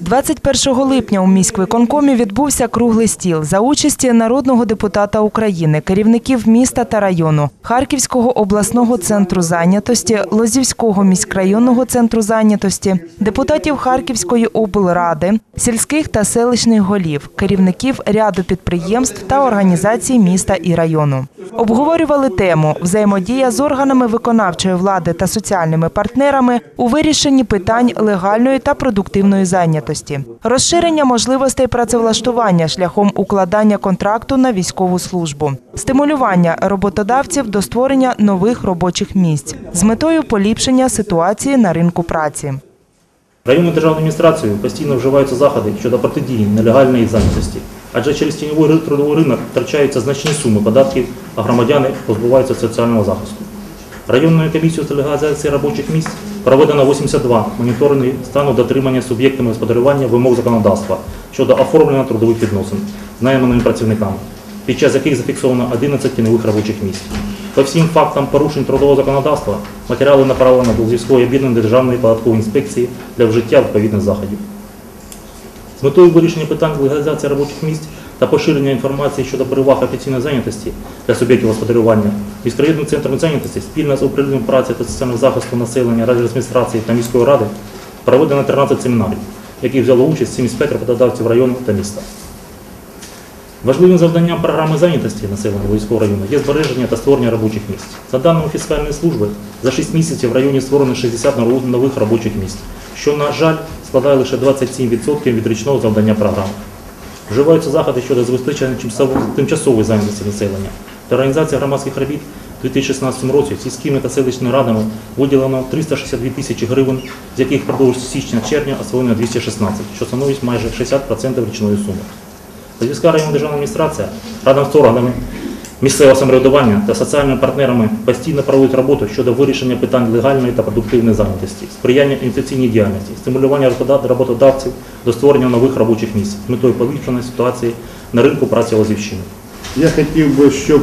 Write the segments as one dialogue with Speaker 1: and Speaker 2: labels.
Speaker 1: 21 липня у міськвиконкомі відбувся круглий стіл за участі народного депутата України, керівників міста та району, Харківського обласного центру зайнятості, Лозівського міськрайонного центру зайнятості, депутатів Харківської облради, сільських та селищних голів, керівників ряду підприємств та організацій міста і району. Обговорювали тему взаємодія з органами виконавчої влади та соціальними партнерами у вирішенні питань легальної та продуктивної зайнятості, розширення можливостей працевлаштування шляхом укладання контракту на військову службу, стимулювання роботодавців до створення нових робочих місць з метою поліпшення ситуації на ринку праці.
Speaker 2: Районною державною адміністрацією постійно вживаються заходи щодо протидії нелегальної зайнятості, адже через тіньовий трудовий ринок втрачаються значні суми податків, а громадяни позбуваються соціального захисту. Районною комісією з легалізації робочих місць проведено 82 моніторинги стану дотримання суб'єктами господарювання вимог законодавства щодо оформлення трудових відносин з найманими працівниками, під час яких зафіксовано 11 тіньових робочих місць. По всім фактам порушень трудового законодавства матеріали направлено до Львівської об'єднаної державної податкової інспекції для вжиття відповідних заходів. З метою вирішення питань легалізації робочих місць та поширення інформації щодо переваг офіційної зайнятості для суб'єктів господарювання, міськрайонним центром зайнятості спільно з управлінням праці та соціального захисту населення адміністрації та міської ради проведено 13 семінарів, в яких взяло участь 75 роботодавців району та міста. Важливим завданням програми зайнятості населення Львівського району є збереження та створення робочих місць. За даними фіскальної служби, за 6 місяців в районі створено 60 нових робочих місць, що, на жаль, складає лише 27% від річного завдання програми. Вживаються заходи щодо забезпечення тимчасової зайнятості населення та організація громадських робіт у 2016 році сільськими та селищними радами виділено 362 тисячі гривень, з яких впродовж січня-червня освоєно 216, що становить майже 60% річної суми. Львівська районна державна адміністрація разом з органами місцевого самоврядування та соціальними партнерами постійно проводить роботу щодо вирішення питань легальної та продуктивної зайнятості, сприяння інвестиційній діяльності, стимулювання роботодавців до створення нових робочих місць з метою поліпшення ситуації на ринку праці Лозівщини.
Speaker 3: Я хотів би, щоб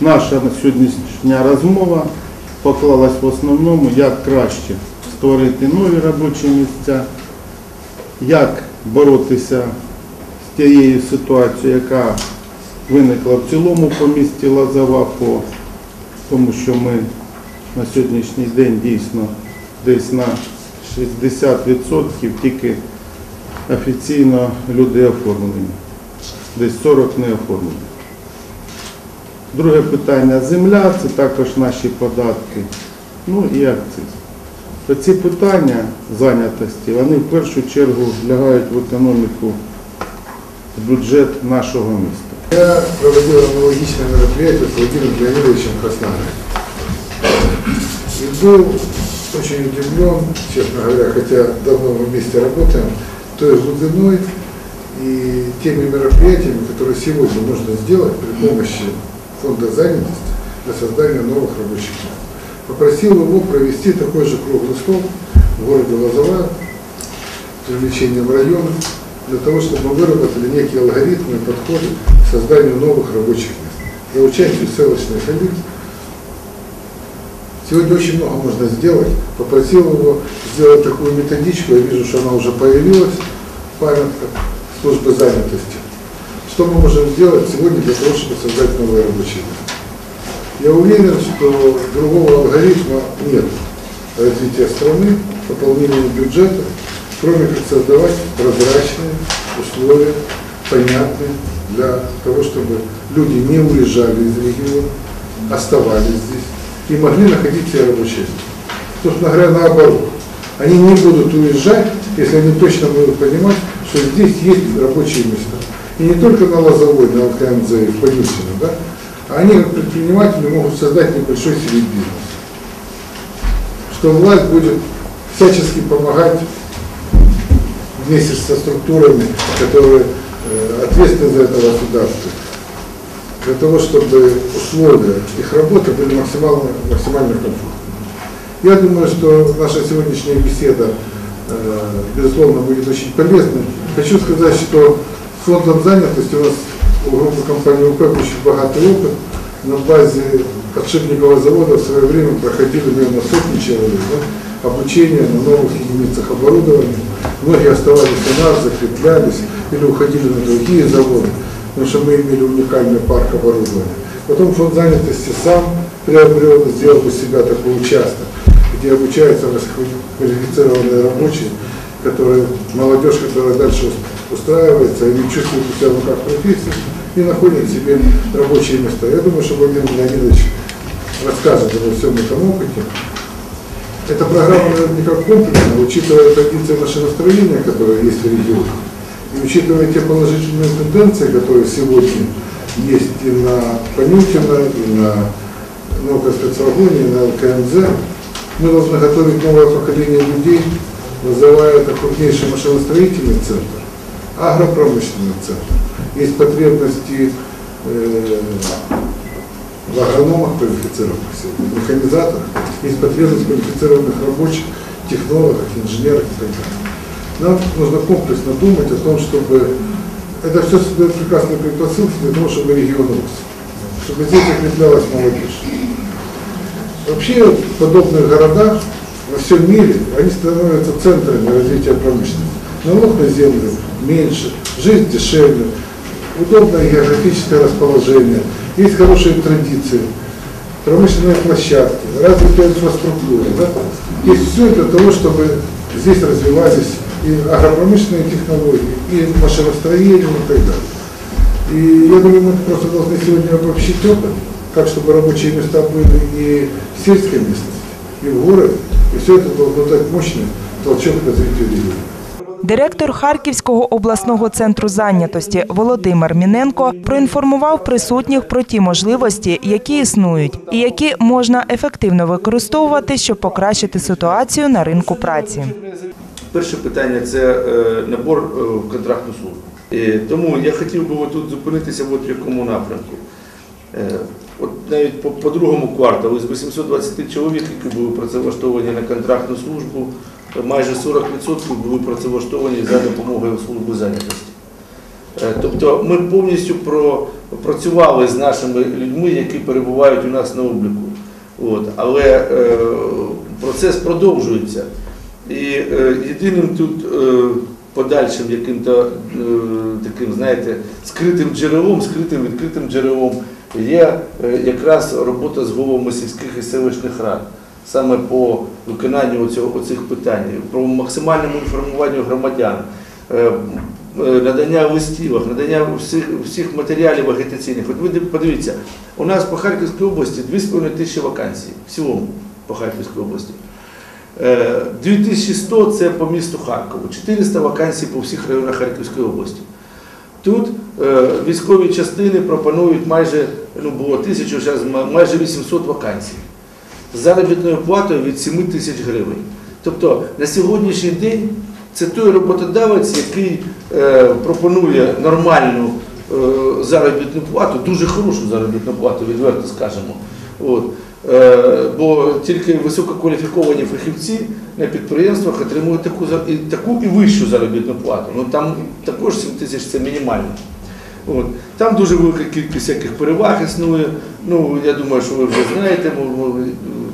Speaker 3: наша сьогоднішня розмова поклалась в основному, як краще створити нові робочі місця, як боротися з тією ситуацією, яка виникла в цілому по місті Лазова, по тому що ми на сьогоднішній день дійсно десь на 60% тільки офіційно люди оформлені десь 40 не оформлено. Друге питання земля, це також наші податки, ну і акциз. Ці питання зайнятості, вони в першу чергу лягають в економіку, в бюджет нашого міста.
Speaker 4: Я проводил аналогичное мероприятие с Владимиром Леонидовичем Хаснаном. И был очень удивлен, честно говоря, хотя давно мы вместе работаем, той глубиной и теми мероприятиями, которые сегодня можно сделать при помощи фонда занятости для создания новых рабочих мест. Попросил его провести такой же круглый стол в городе Лозова с привлечением района, для того, чтобы мы выработали некие алгоритмы и подходы созданию новых рабочих мест. За участие селочных элит. Сегодня очень много можно сделать. Попросил его сделать такую методичку, я вижу, что она уже появилась в службы занятости. Что мы можем сделать сегодня для того, чтобы создать новые рабочие места? Я уверен, что другого алгоритма нет развития страны, пополнения бюджета, кроме как создавать прозрачные условия, понятные для того, чтобы люди не уезжали из региона, оставались здесь и могли находить себе рабочее место. Собственно говоря, наоборот. Они не будут уезжать, если они точно будут понимать, что здесь есть рабочие места. И не только на Лозовой, на ЛКМЗ и Понюсино, да, а они как предприниматели могут создать небольшой себе бизнес. Что власть будет всячески помогать вместе со структурами, которые ответственны за это государство, для того, чтобы условия их работы были максимально, максимально комфортными. Я думаю, что наша сегодняшняя беседа, э, безусловно, будет очень полезной. Хочу сказать, что с фондом занятости у нас у группы компании УП очень богатый опыт на базе подшипникового завода в свое время проходили, наверное, сотни человек, да, обучение на новых единицах оборудования. Многие оставались у нас, закреплялись или уходили на другие заводы, потому что мы имели уникальный парк оборудования. Потом фонд занятости сам приобрел, сделал у себя такой участок, где обучаются квалифицированные рабочие, которые, молодежь, которая дальше устраивается, они чувствуют себя в руках профессию и находят себе рабочие места. Я думаю, что Владимир Леонидович расскажет обо всем этом опыте. Эта программа наверняка комплексная, учитывая традиции машиностроения, которые есть в регионе, и учитывая те положительные тенденции, которые сегодня есть и на Понютина, и на Новокоспецвагоне, и на ЛКМЗ, мы должны готовить новое поколение людей, называя это крупнейший машиностроительный центр, агропромышленный центр. Есть потребности э, в агрономах квалифицированных сегодня, механизаторах, есть потребность квалифицированных рабочих, технологах, инженерах и так далее. Нам нужно комплексно думать о том, чтобы это все создает прекрасные предпосылки для того, чтобы регион рос, чтобы здесь закреплялась молодежь. Вообще в подобных городах во всем мире они становятся центрами развития промышленности. Налог на землю меньше, жизнь дешевле, удобное географическое расположение, есть хорошие традиции, промышленные площадки, развитая инфраструктура. Да? Есть все для того, чтобы здесь развивались и агропромышленные технологии, и машиностроение и так далее. И я думаю, мы просто должны сегодня обобщить опыт, как чтобы рабочие места были и в сельской местности, и в городе. И все это должно дать мощный толчок развитию региона.
Speaker 1: Директор Харківського обласного центру зайнятості Володимир Міненко проінформував присутніх про ті можливості, які існують, і які можна ефективно використовувати, щоб покращити ситуацію на ринку праці.
Speaker 5: Перше питання це е, набор е, в контрактну службу. Тому я хотів би тут зупинитися в якому напрямку. Е, От навіть по, по другому кварталу з 820 чоловік, які були працевлаштовані на контрактну службу, майже 40% були працевлаштовані за допомогою служби зайнятості. Е, Тобто ми повністю пропрацювали з нашими людьми, які перебувають у нас на обліку. От. Але е, процес продовжується. І е, єдиним тут е, подальшим яким-то е, таким, знаєте, скритим джерелом, скритим відкритим джерелом є е, якраз робота з головами сільських і селищних рад. Саме по виконанню оцього, оцих питань, про максимальному інформуванню громадян, е, е, надання листівок, надання всіх, всіх матеріалів агітаційних. От ви подивіться, у нас по Харківській області 2,5 тисячі вакансій в цілому по Харківській області. Е, 2100 це по місту Харкову, 400 вакансій по всіх районах Харківської області. Тут е, військові частини пропонують майже, ну було тисячу, зараз майже 800 вакансій. З заробітною платою від 7 тисяч гривень. Тобто на сьогоднішній день це той роботодавець, який е, пропонує нормальну е, заробітну плату, дуже хорошу заробітну плату, відверто скажемо. От. Е, бо тільки висококваліфіковані фахівці на підприємствах отримують таку, і, таку і вищу заробітну плату. Ну, там також 7 тисяч це мінімально. От. Там дуже велика кількість всяких переваг існує. Ну, я думаю, що ви вже знаєте,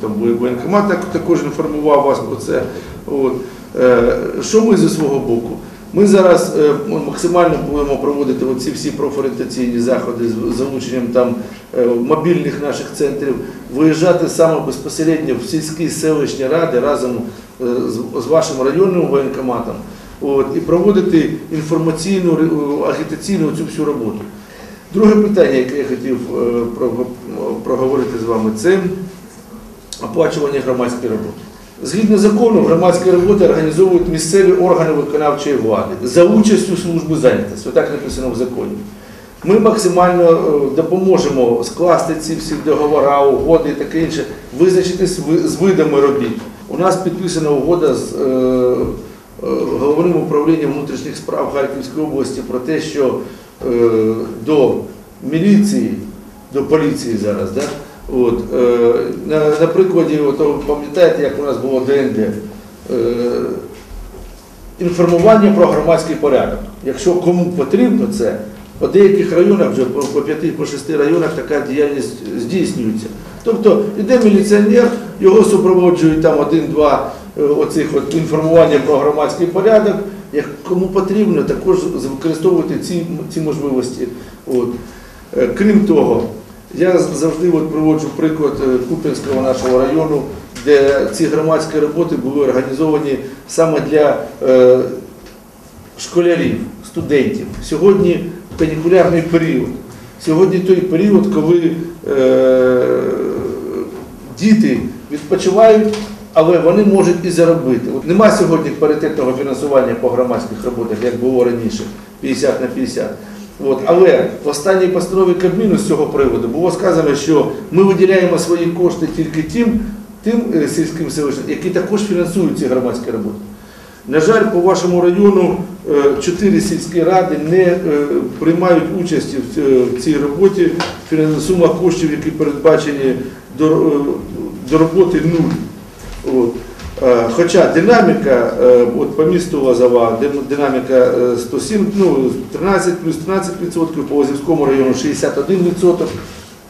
Speaker 5: там воєнкомат так- також інформував вас про це. От. Е, Що ми зі свого боку? Ми зараз е, максимально будемо проводити оці всі профорієнтаційні заходи з залученням там е, мобільних наших центрів, виїжджати саме безпосередньо в сільські селищні ради разом з вашим районним воєнкоматом. От, і проводити інформаційну, агітаційну цю всю роботу. Друге питання, яке я хотів е, проговорити з вами, це оплачування громадської роботи. Згідно закону, громадські роботи організовують місцеві органи виконавчої влади за участю служби зайнятості. Отак написано в законі. Ми максимально е, допоможемо скласти ці всі договори, угоди і таке інше, визначитись з видами робіт. У нас підписана угода з е, е, головним управлінням внутрішніх справ Харківської області про те, що е, до міліції, до поліції зараз, да? От, е, на, на прикладі, от, пам'ятаєте, як у нас було ДНД, е, інформування про громадський порядок. Якщо кому потрібно це, по деяких районах, вже по, 5 по 6 районах така діяльність здійснюється. Тобто йде міліціонер, його супроводжують там один-два е, оцих от інформування про громадський порядок. Як кому потрібно, також використовувати ці, ці можливості. От. Е, Крім того, я завжди от приводжу приклад е, Куп'янського нашого району, де ці громадські роботи були організовані саме для е, школярів, студентів. Сьогодні канікулярний період. Сьогодні той період, коли е, діти відпочивають, але вони можуть і заробити. От нема сьогодні паритетного фінансування по громадських роботах, як було раніше, 50 на 50. От. Але в останній постанові Кабміну з цього приводу було сказано, що ми виділяємо свої кошти тільки тим, тим е, сільським селищам, які також фінансують ці громадські роботи. На жаль, по вашому району е, чотири сільські ради не е, приймають участі в цій роботі. Сума коштів, які передбачені до, до роботи нуль. От. Е, Хоча динаміка, е, от по місту Лозова, динаміка е, 107, ну, 13 плюс 13%, по Лозівському району 61%.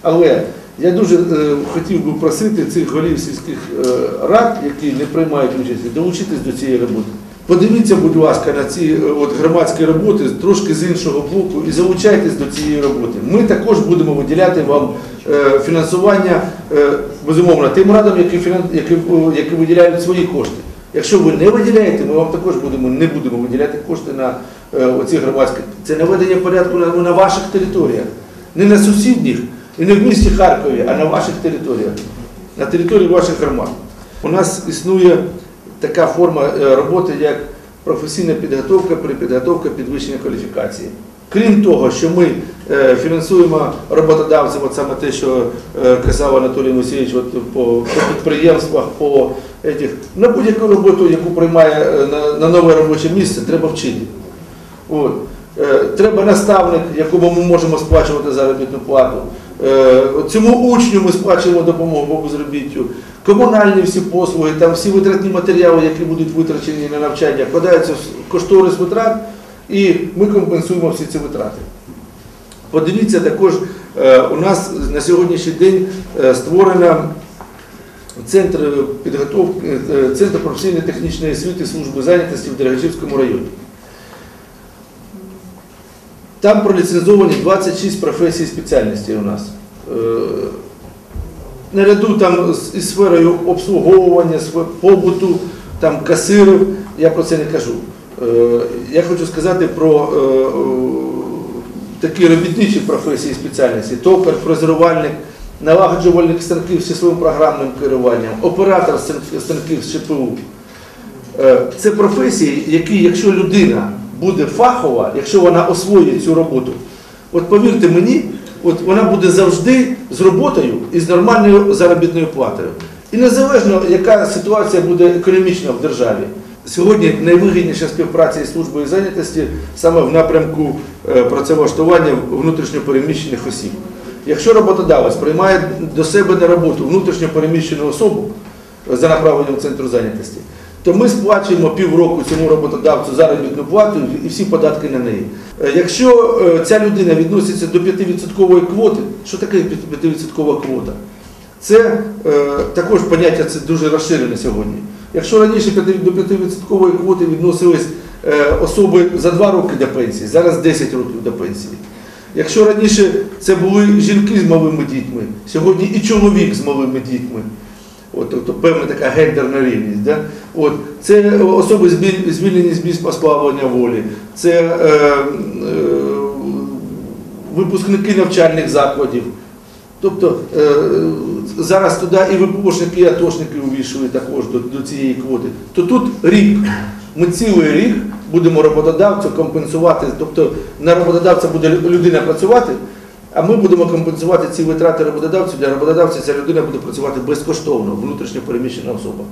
Speaker 5: Але я дуже е, хотів би просити цих голів сільських е, рад, які не приймають участь, долучитись до цієї роботи. Подивіться, будь ласка, на ці е, от, громадські роботи трошки з іншого боку і залучайтесь до цієї роботи. Ми також будемо виділяти вам е, фінансування, е, безумовно, тим радам, які, які, які виділяють свої кошти. Якщо ви не виділяєте, ми вам також будемо, не будемо виділяти кошти на е, оці громадські. Це наведення порядку на, на ваших територіях, не на сусідніх і не в місті Харкові, а на ваших територіях, на території ваших громад. У нас існує така форма е, роботи, як професійна підготовка при підготовці підвищення кваліфікації. Крім того, що ми е, фінансуємо роботодавців, от саме те, що е, казав Анатолій Мусійович, от по, по підприємствах, по етих, на будь-яку роботу, яку приймає на, на нове робоче місце, треба вчити. От. Треба наставник, якому ми можемо сплачувати заробітну плату. Цьому учню ми сплачуємо допомогу по безробіттю. Комунальні всі послуги, там всі витратні матеріали, які будуть витрачені на навчання, вкладаються в кошторис витрат, і ми компенсуємо всі ці витрати. Подивіться також, е, у нас на сьогоднішній день е, створено центр підготовки, е, центр професійної технічної освіти служби зайнятості в Дергачівському районі. Там проліцензовані 26 професій спеціальностей у нас. Наряду там із сферою обслуговування, побуту, там касирів, я про це не кажу. Е, Я хочу сказати про е, е, такі робітничі професії спеціальності. Токар, фрезерувальник, налагоджувальник станків зі своїм програмним керуванням, оператор станків з ЧПУ. Це професії, які, якщо людина буде фахова, якщо вона освоїть цю роботу, от повірте мені, от вона буде завжди з роботою і з нормальною заробітною платою. І незалежно, яка ситуація буде економічна в державі. Сьогодні найвигідніша співпраця із службою зайнятості саме в напрямку е, працевлаштування внутрішньопереміщених осіб. Якщо роботодавець приймає до себе на роботу внутрішньопереміщену особу е, за направленням центру зайнятості, то ми сплачуємо півроку цьому роботодавцю заробітну плату і всі податки на неї. Е, Якщо е, ця людина відноситься до 5% квоти, що таке 5% квота? Це е, також поняття це дуже розширене сьогодні. Якщо раніше до 5% квоти відносились особи за 2 роки до пенсії, зараз 10 років до пенсії. Якщо раніше це були жінки з малими дітьми, сьогодні і чоловік з малими дітьми. От, тобто певна така гендерна рівність. Да? От, це особи звільнені з місць позбавлення волі, це е, е, випускники навчальних закладів. Тобто е, зараз туди і ВПОшники, і атошники увійшли також до, до цієї квоти. То тут рік, ми цілий рік будемо роботодавцю компенсувати, тобто на роботодавця буде людина працювати, а ми будемо компенсувати ці витрати роботодавцю. Для роботодавця ця людина буде працювати безкоштовно, внутрішньо переміщена особа.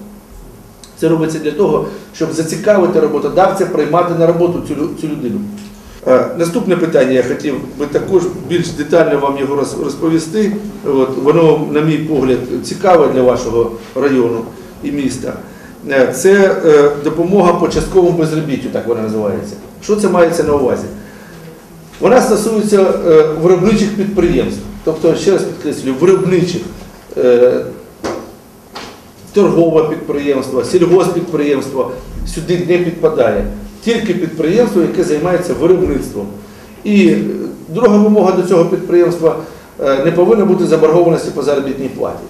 Speaker 5: Це робиться для того, щоб зацікавити роботодавця приймати на роботу цю, цю людину. Е, Наступне питання я хотів би також більш детально вам його роз- розповісти. От, воно, на мій погляд, цікаве для вашого району і міста. Е, Це е, допомога по частковому безробіттю, так вона називається. Що це мається на увазі? Вона стосується е, виробничих підприємств, тобто, ще раз підкреслюю, виробничих. е, торгове підприємство, сільгоспідприємство сюди не підпадає. Тільки підприємство, яке займається виробництвом. І друга вимога до цього підприємства е, не повинна бути заборгованості по заробітній платі.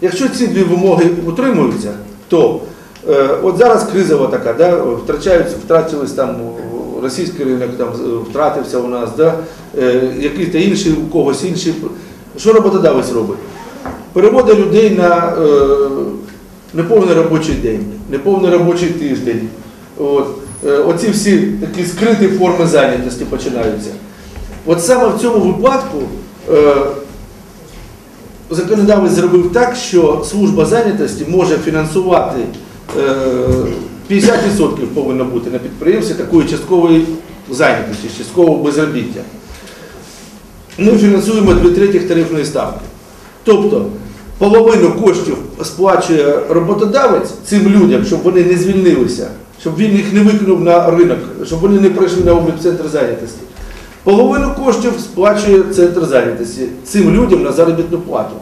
Speaker 5: Якщо ці дві вимоги утримуються, то от зараз кризова така, да, втрачаються, втратились там російський ринок, там е, втратився у нас, да, е, якийсь та інший, у когось інший. Що роботодавець робить? Переводить людей на е, неповний робочий день, неповний робочий тиждень. От. Оці всі такі скриті форми зайнятості починаються. От саме в цьому випадку законодавець зробив так, що служба зайнятості може фінансувати 50% повинно бути на підприємстві такої часткової зайнятості, часткового безробіття. Ми фінансуємо дві третіх тарифної ставки. Тобто половину коштів сплачує роботодавець цим людям, щоб вони не звільнилися, щоб він їх не викинув на ринок, щоб вони не прийшли на облік центр зайнятості. Половину коштів сплачує центр зайнятості цим людям на заробітну плату.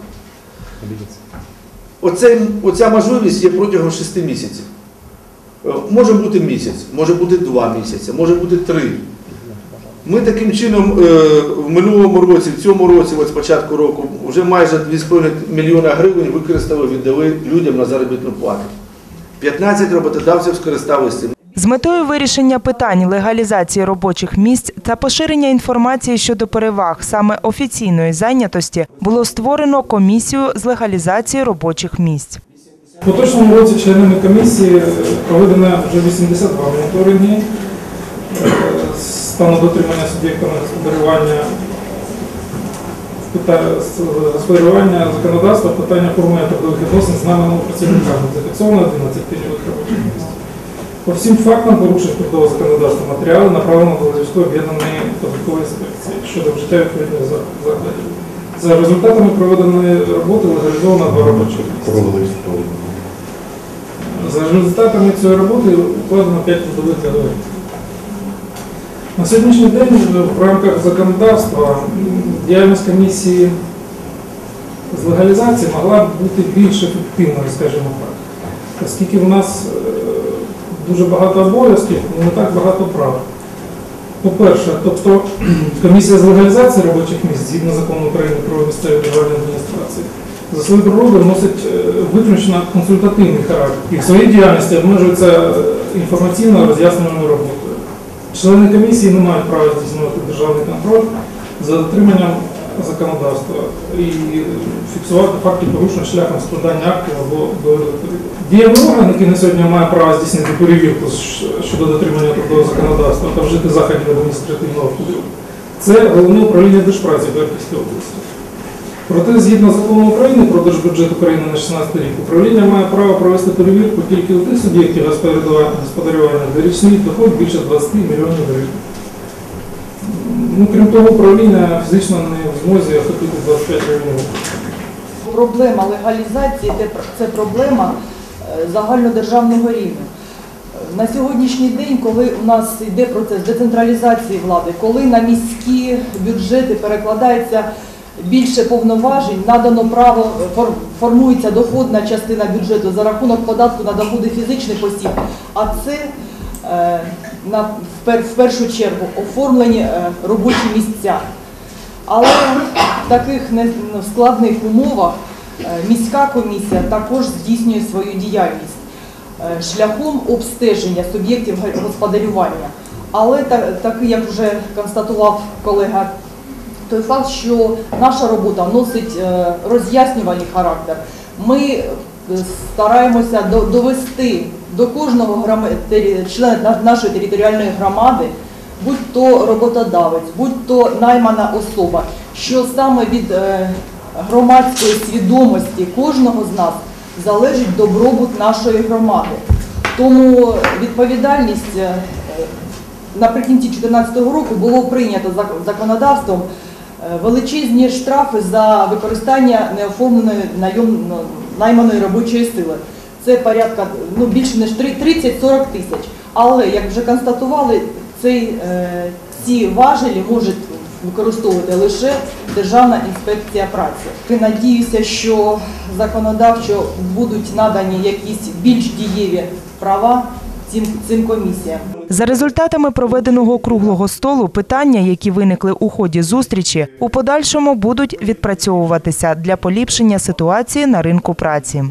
Speaker 5: Оце, оця можливість є протягом 6 місяців. Е, Може бути місяць, може бути два місяці, може бути три. Ми таким чином е, в минулому році, в цьому році, з початку року, вже майже 2,5 мільйона гривень використали, віддали людям на заробітну плату. 15 роботодавців скористалися.
Speaker 1: З метою вирішення питань легалізації робочих місць та поширення інформації щодо переваг саме офіційної зайнятості було створено комісію з легалізації робочих місць.
Speaker 6: В поточному році членами комісії е, проведено вже 82 моніторинги е, стану дотримання суб'єктами господарювання господарювання законодавства питання формування трудових відносин з найманими працівниками. Зафіксовано 11 тижневих робочих. По всім фактам порушень трудового законодавства матеріали направлено до Львівської об'єднаної податкової інспекції щодо вжиття відповідних за- заходів. За результатами проведеної роботи легалізовано два робочих місця. За результатами цієї роботи укладено 5 трудових договорів. На сьогоднішній день в рамках законодавства діяльність комісії з легалізації могла б бути більш ефективною, скажімо так. Оскільки в нас е, дуже багато обов'язків, але не так багато прав. По-перше, тобто комісія з легалізації робочих місць згідно закону України про місцеві державні адміністрації за свою природу носить е, виключно консультативний характер і в своїй діяльності обмежується е, інформаційно роз'яснювальною роботою. Члени комісії не мають права здійснювати державний контроль за дотриманням законодавства і фіксувати факти порушень шляхом складання актів або довідок. Дієвий орган, який на сьогодні має право здійснити перевірку щодо дотримання трудового законодавства та вжити заходів адміністративного впливу, це головне управління Держпраці Харківській області. Проте, згідно закону України про держбюджет України на 16 рік, управління має право провести перевірку тільки у тих суб'єктів господарювання, де річний доход більше 20 мільйонів гривень. Ну, крім того, управління фізично не в змозі охопити 25 мільйонів.
Speaker 7: Проблема легалізації це- проблема е, загальнодержавного рівня. На сьогоднішній день, коли у нас йде процес децентралізації влади, коли на міські бюджети перекладається більше повноважень, надано право, формується доходна частина бюджету за рахунок податку на доходи фізичних осіб, а це е, в, першу чергу оформлені е, робочі місця. Але в таких складних умовах е, міська комісія також здійснює свою діяльність шляхом обстеження суб'єктів господарювання. Але та- такий, як вже констатував колега, той факт, що наша робота носить е, роз'яснювальний характер. Ми е, стараємося довести до кожного члена нашої територіальної громади, будь то роботодавець, будь то наймана особа, що саме від е, громадської свідомості кожного з нас залежить добробут нашої громади. Тому відповідальність наприкінці 2014 року було прийнято законодавством величезні штрафи за використання неоформленої ну, найманої робочої сили. Це порядка ну, більше ніж три- 30-40 тисяч. Але, як вже констатували, цей, е, ці важелі можуть використовувати лише Державна інспекція праці. Надіюся, що законодавчо будуть надані якісь більш дієві права цим, цим комісіям.
Speaker 1: За результатами проведеного круглого столу питання, які виникли у ході зустрічі, у подальшому будуть відпрацьовуватися для поліпшення ситуації на ринку праці.